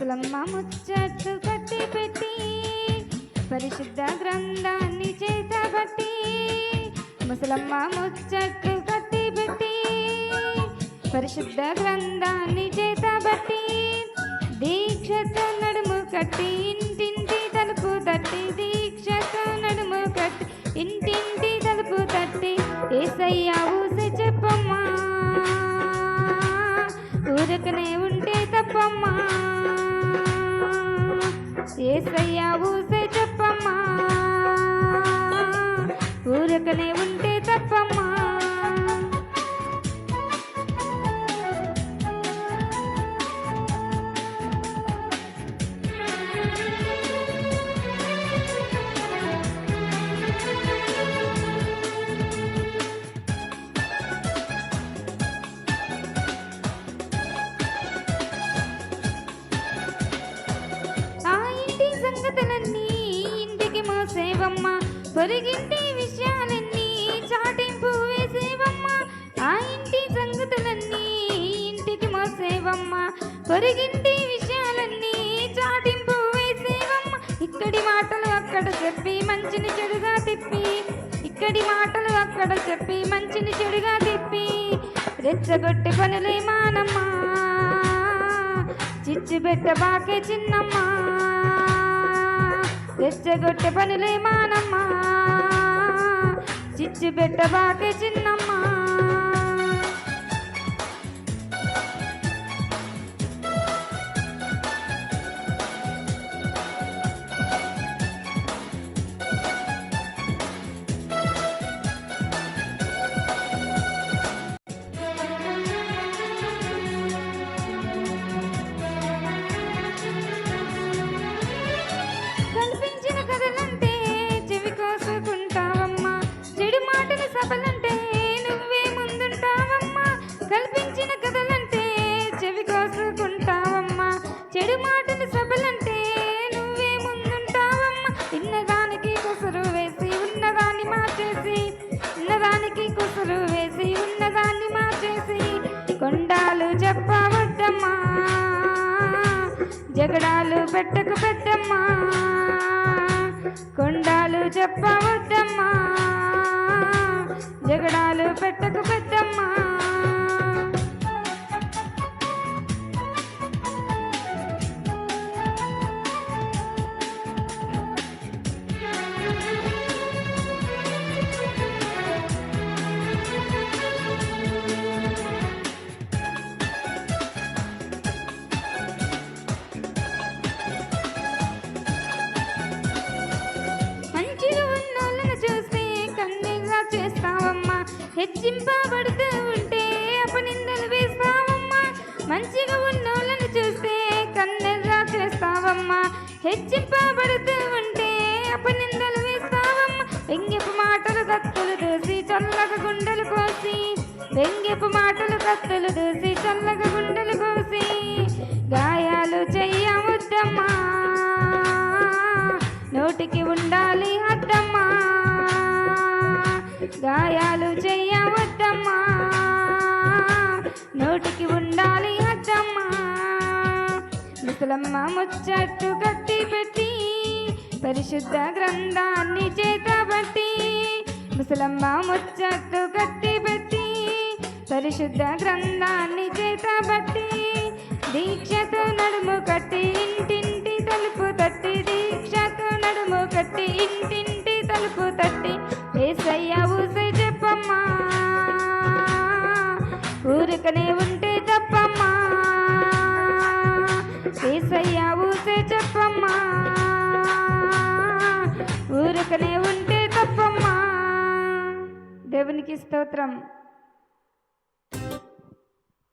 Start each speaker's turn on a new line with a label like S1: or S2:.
S1: ముసలమ్మ ముచ్చట్లు కట్టి పెట్టి పరిశుద్ధ గ్రంథాన్ని చేత బట్టి ముసలమ్మ ముచ్చట్లు కట్టి పెట్టి పరిశుద్ధ గ్రంథాన్ని చేత బట్టి దీక్షతో నడుము కట్టి ఇంటింటి తలుపు తట్టి దీక్షతో నడుము కట్టి ఇంటింటి తలుపు తట్టి ఏసయ్యా ఊసి చెప్పమ్మా. ఊరకనే ఉంటే తప్పమ్మా. ఏసయ్యా ఊసే చెప్పమ్మా. ఊరకనే ఉంటే తప్పమ్మా. పొరిగింటి విషయాలన్నీ చాటింపు వేసేవమ్మ. ఆ ఇంటి సంగతులన్నీ ఇంటికి మోసేవమ్మ. పొరిగింటి విషయాలన్నీ చాటింపు వేసేవమ్మ. ఇక్కడి మాటలు అక్కడ చెప్పి మంచిని చెడుగా తిప్పి. ఇక్కడి మాటలు అక్కడ చెప్పి మంచిని చెడుగా తిప్పి. రెచ్చగొట్టి పనులే మానమ్మా. చిచ్చు పెట్ట బాకే చిన్నమ్మా. రెచ్చగొట్టె పనులే మానమ్మా. చిచ్చు పెట్ట బాకే జగడాలు పెట్టకు పెట్టమ్మా. కొండాలు చెప్పవద్దమ్మా. జగడాలు పెట్టకు చేస్తావమ్మా? హెచ్చింపబడుతూ ఉంటే అపనిందలు వేస్తావమ్మా. మంచిగా ఉన్నోళ్ళను చూస్తే కన్నెర్రా చేస్తావమ్మా హెచ్చింపబడుతూ ఉంటే అపనిందలు వేస్తావమ్మా. వెంగిపు మాటలు కత్తులు దూసి చల్లగా గుండెలు కోసి. వెంగిపు మాటలు కత్తులు దూసి చల్లగా గుండెలు కోసి. గాయాలు చెయ్యవద్దమ్మా నోటికి ఉండాలి అద్దమ్మా. గాయాలు చెయ్యవద్దమ్మా. నోటికి ఉండాలి అద్దమ్మా. ముసలమ్మ ముచ్చట్టు కట్టి పెట్టి పరిశుద్ధ గ్రంథాన్ని చేతబట్టి ముసలమ్మ ముచ్చట్టు కట్టి పెట్టి పరిశుద్ధ గ్రంథాన్ని చేతబట్టి దీక్షతో నడుము కట్టి ఊరికనే ఉంటే తప్పమ్మా ఏసయ్య ఊసే చెప్పమ్మా. ఊరికనే ఉంటే తప్పమ్మా. దేవునికి స్తోత్రం.